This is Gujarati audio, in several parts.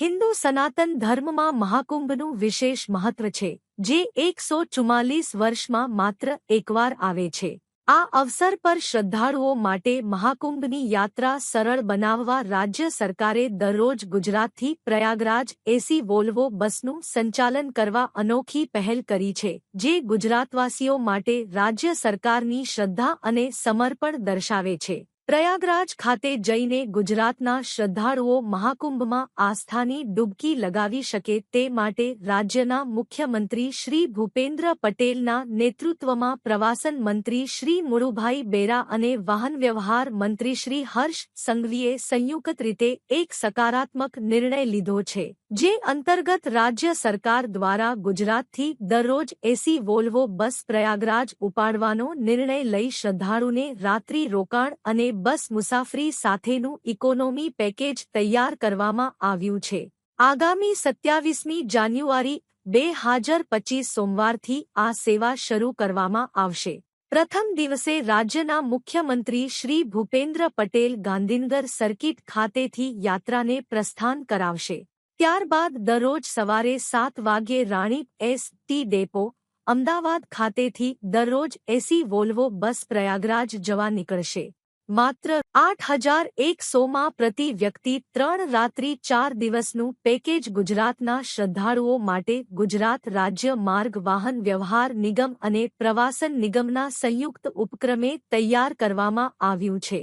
હિન્દુ સનાતન ધર્મમાં મહાકુંભનું વિશેષ મહત્વ છે, જે એકસો ચુમ્માલીસ વર્ષમાં માત્ર એકવાર આવે છે. આ અવસર પર શ્રદ્ધાળુઓ માટે મહાકુંભની યાત્રા સરળ બનાવવા રાજ્ય સરકારે દરરોજ ગુજરાતથી પ્રયાગરાજ એસી વોલ્વો બસનું સંચાલન કરવા અનોખી પહેલ કરી છે, જે ગુજરાતવાસીઓ માટે રાજ્ય સરકારની શ્રદ્ધા અને સમર્પણ દર્શાવે છે. પ્રયાગરાજ ખાતે જઈને ગુજરાતના શ્રદ્ધાળુઓ મહાકુંભમાં આસ્થાની ડૂબકી લગાવી શકે તે માટે રાજ્યના મુખ્યમંત્રી શ્રી ભૂપેન્દ્ર પટેલના નેતૃત્વમાં પ્રવાસન મંત્રી શ્રી મુરુભાઈ બેરા અને વાહન વ્યવહાર મંત્રી શ્રી હર્ષ સંઘવીએ સંયુક્ત રીતે એક સકારાત્મક નિર્ણય લીધો છે. જે અંતર્ગત રાજ્ય સરકાર દ્વારા ગુજરાતથી દરરોજ એસી વોલ્વો બસ પ્રયાગરાજ ઉપાડવાનો નિર્ણય લઈ શ્રદ્ધાળુને રાત્રિ રોકાણ અને બસ મુસાફરી સાથેનું ઇકોનોમી પેકેજ તૈયાર કરવામાં આવ્યું છે. આગામી સત્યાવીસમી જાન્યુઆરી, બે હાજર પચીસ સોમવારથી આ સેવા શરૂ કરવામાં આવશે. પ્રથમ દિવસે રાજ્યના મુખ્યમંત્રી શ્રી ભૂપેન્દ્ર પટેલ ગાંધીનગર સર્કિટ ખાતેથી યાત્રાને પ્રસ્થાન કરાવશે. ત્યારબાદ દરરોજ સવારે સાત વાગ્યે Rani S T depot, Ahmedabad ખાતેથી દરરોજ એસી વોલ્વો બસ પ્રયાગરાજ જવા નીકળશે. માત્ર આઠ હજાર એકસોમાં પ્રતિ વ્યક્તિ ત્રણ રાત્રિ ચાર દિવસનું પેકેજ ગુજરાતના શ્રદ્ધાળુઓ માટે ગુજરાત રાજ્ય માર્ગ વાહન વ્યવહાર નિગમ અને પ્રવાસન નિગમના સંયુક્ત ઉપક્રમે તૈયાર કરવામાં આવ્યું છે.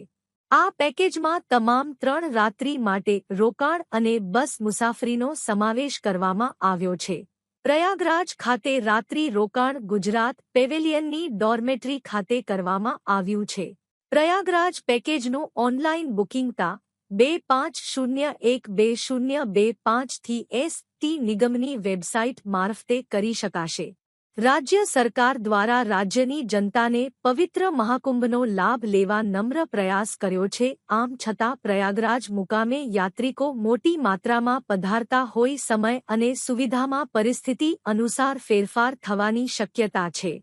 આ પેકેજમાં તમામ ત્રણ રાત્રિ માટે રોકાણ અને બસ મુસાફરીનો સમાવેશ કરવામાં આવ્યો છે. પ્રયાગરાજ ખાતે રાત્રિ રોકાણ ગુજરાત પેવેલિયનની ડોર્મેટરી ખાતે કરવામાં આવ્યું છે. પ્રયાગરાજ પેકેજનું ઓનલાઇન બુકિંગ તા બે પાંચ શૂન્ય એક બે શૂન્ય બે પાંચથી એસ ટી નિગમની વેબસાઇટ મારફતે કરી શકાશે. રાજ્ય સરકાર દ્વારા રાજ્યની જનતાને પવિત્ર મહાકુંભનો લાભ લેવા નમ્ર પ્રયાસ કર્યો છે. આમ છતાં પ્રયાગરાજ મુકામે યાત્રિકો મોટી માત્રામાં પધારતા હોય સમય અને સુવિધામાં પરિસ્થિતિ અનુસાર ફેરફાર થવાની શક્યતા છે.